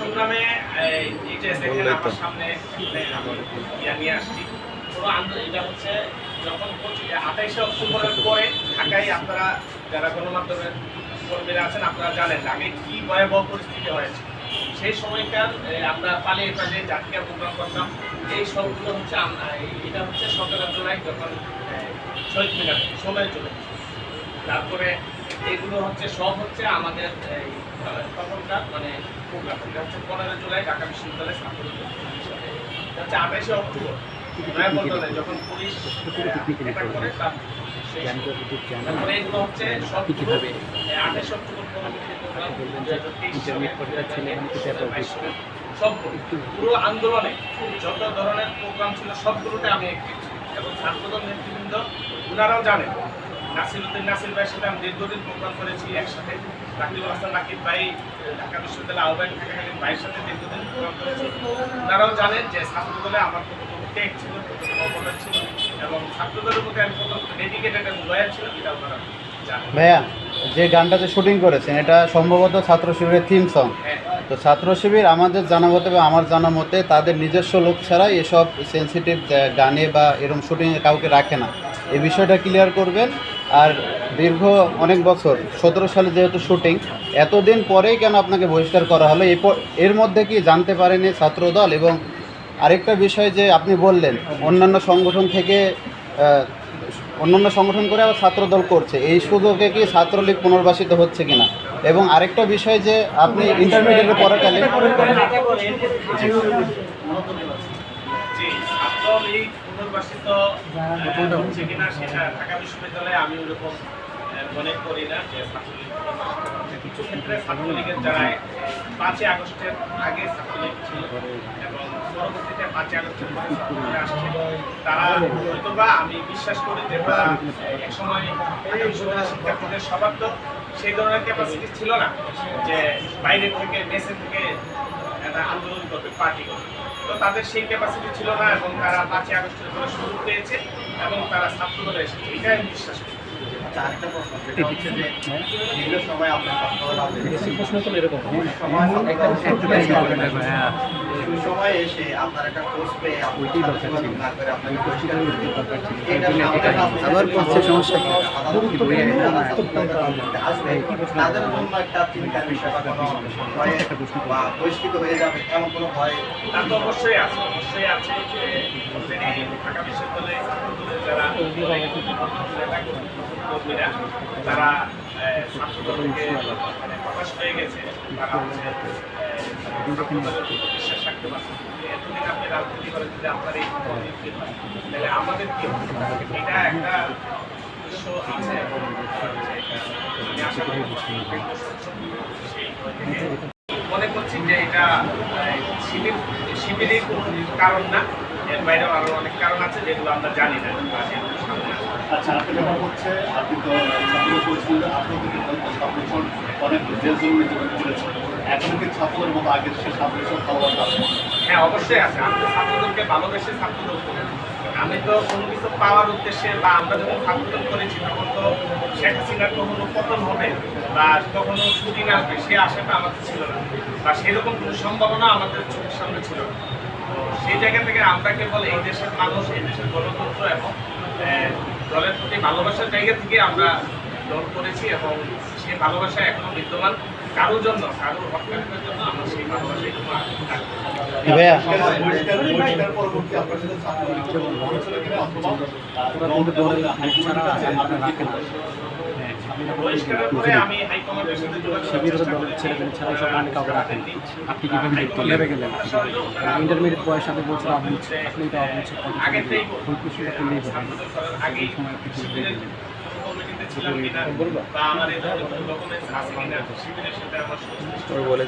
সংগ্রামে এই এই দেখেন আমার সামনে ইয়া নিয়ে আসছি। এটা হচ্ছে যখন আঠাইশে অক্টোবরের পরে ঢাকায় আপনারা যারা গণমাধ্যমের কর্মীরা আছেন আপনারা জানেন আগে কি ভয়াবহ পরিস্থিতি হয়েছে। সেই সময়কার আমরা পালিয়ে পালিয়ে জাতীয় প্রোগ্রাম করতাম। এই সবগুলো হচ্ছে আমরা এটা হচ্ছে সতেরো জুলাই যখন শহীদ মিনার সময় চলে তারপরে এগুলো হচ্ছে সব হচ্ছে আমাদের এই, তখনকার মানে প্রোগ্রাম। এটা হচ্ছে পনেরো জুলাই ঢাকা বিশ্ববিদ্যালয়ের এটা হচ্ছে আঠাশে অক্টোবর। যখন পুলিশ করে তার সেই তারপরে এগুলো হচ্ছে সব আঠাশে অক্টোবর সব পুরো। আন্দোলনে যত ধরনের প্রোগ্রাম ছিল সবগুলোতে আমি একটি এবং ছাত্রদল নেতৃবৃন্দ ওনারাও জানেন নাসিরুদ্দিন নাসির ভাইয়ের সাথে আমি দীর্ঘদিন প্রোগ্রাম করেছি একসাথে। রাকিবুল হাসান রাকিব ভাই ঢাকা বিশ্ববিদ্যালয় আহ্বায়ক থাকাকালীন ভাইয়ের সাথে দীর্ঘদিন প্রোগ্রাম করেছি। ওনারাও জানেন যে ছাত্রদলে আমার কতটুকু টেক ছিল কতটুকু অবদান ছিল এবং ছাত্রদলের প্রতি আমি কতটুকু ডেডিকেটেড এবং লয়াল ছিল এটা জানেন। ভাইয়া যে গানটাতে শুটিং করেছেন এটা সম্ভবত ছাত্র শিবিরের থিম সং হ্যাঁ। তো ছাত্র শিবির আমাদের জানা মতে বা আমার জানা মতে তাদের নিজস্ব লোক ছাড়া এসব সেন্সিটিভ গানে বা এরকম শুটিংয়ে কাউকে রাখে না। এই বিষয়টা ক্লিয়ার করবেন। আর দীর্ঘ অনেক বছর, সতেরো সালে যেহেতু শুটিং, এতদিন পরেই কেন আপনাকে বহিষ্কার করা হলো? এর মধ্যে কি জানতে পারেনি ছাত্রদল? এবং আরেকটা বিষয় যে আপনি বললেন, অন্যান্য সংগঠন থেকে অন্যান্য সংগঠন করে আবার ছাত্রদল করছে, এই সুযোগে কি ছাত্রলীগ পুনর্বাসিত হচ্ছে কিনা? এবং আরেকটা বিষয় যে আপনি ইন্টারমিডিয়েটে পড়াকালীন জি ছাত্রলীগ পুনর্বাসিত হচ্ছে কিনা সেটা ঢাকা বিশ্ববিদ্যালয়ে আমি ওরকম মনে করি না যে ছাত্রলীগ কিছু ক্ষেত্রে ছাত্রলীগের যারা পাঁচই আগস্টের আগে ছাত্রলীগ ছিল এবং পরবর্তীতে পাঁচই আগস্টের পরে ছাত্রলীগ আসছে তারা হয়তো বা আমি বিশ্বাস করি যে তারা এক সময় বিশ্ববিদ্যালয়ের শিক্ষার্থীদের সবার তো সেই ধরনের ক্যাপাসিটি ছিল না যে বাইরে থেকে মেসে থেকে আন্দোলন করবে পার্টি করবে। তো তাদের সেই ক্যাপাসিটি ছিল না এবং তারা পাঁচই আগস্টের পরে সুযোগ পেয়েছে এবং তারা ছাত্র দলে এসেছে। এটাই আমি বিশ্বাস করি। আচ্ছা, আরেকটা প্রশ্ন, যেটা হচ্ছে যে দীর্ঘ সময় আপনার কথা বলা প্রশ্ন তো এরকম। সময় হ্যাঁ সেই সময় এসে আপনার একটা পোস্ট পেয়ে আপনি যোগাযোগ না করে আপনাকে পরিষ্কার করে দিতে পারবেন। এটা আমাদের রাজনীতিতে আবার করছে সমস্যা কি? তাদের জন্য একটা চিন্তার বিষয় বা কোনো বা বহিষ্কৃত হয়ে যাবে এমন কোনো ভয় তা তো অবশ্যই আছে অবশ্যই আছে যে ঢাকা বিশ্ববিদ্যালয়ে যারা তারা মানে হয়ে গেছে তারা বিশ্বাস রাখতে যদি কি এটা একটা আছে মনে করছি যে এটা শিবির শিবিরই কোনো কারণ না, এর বাইরেও আরও অনেক কারণ আছে যেগুলো আমরা জানি না। আচ্ছা একটা ব্যাপার হচ্ছে আপনি তো ছাত্র পরিষদ আপনাদের ছাত্র পরিষদ অনেক জেল জুলুম নির্যাতন এখন কি ছাত্রদের মতো আগের সে ছাত্র পরিষদ ভালোবাসা হ্যাঁ অবশ্যই আছে। আমি তো ছাত্রদলকে ভালোবেসে ছাত্রদল করি। আমি তো কোনো কিছু পাওয়ার উদ্দেশ্যে বা আমরা যখন ছাত্রদল করেছি তখন তো শেখ হাসিনার কখনো পতন হবে বা কখনো সুদিন আসবে, সে আশাটা আমাদের ছিল না। বা সেরকম কোনো সম্ভাবনা আমাদের চোখের সামনে ছিল না। সেই জায়গা থেকে আমরা কেবল এই দেশের মানুষ, এই দেশের গণতন্ত্র এবং দলের প্রতি ভালোবাসার জায়গা থেকে আমরা দল করেছি এবং সেই ভালোবাসা এখনও বিদ্যমান। কারোর জন্য কারোর হত্যাকারীদের জন্য আমরা সেই ভালোবাসা এখনও। হাইকমান্ডের সাথে যোগাযোগ করার চেষ্টা করেছি। রাখেননি। আপনি কীভাবে দেখতে লেবে গেলেন ইন্টারমিডিয়েট বয়স আপনি বলছেন আপনি আপনি তো আপনি আগেতেই করলেই হবে বলে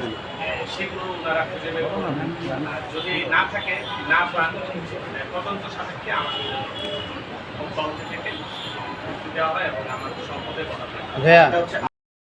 সেগুলো ওনারা খুঁজে বের করবেন। যদি না থাকে না পান তদন্ত সাপেক্ষে থেকে দেওয়া হয় এবং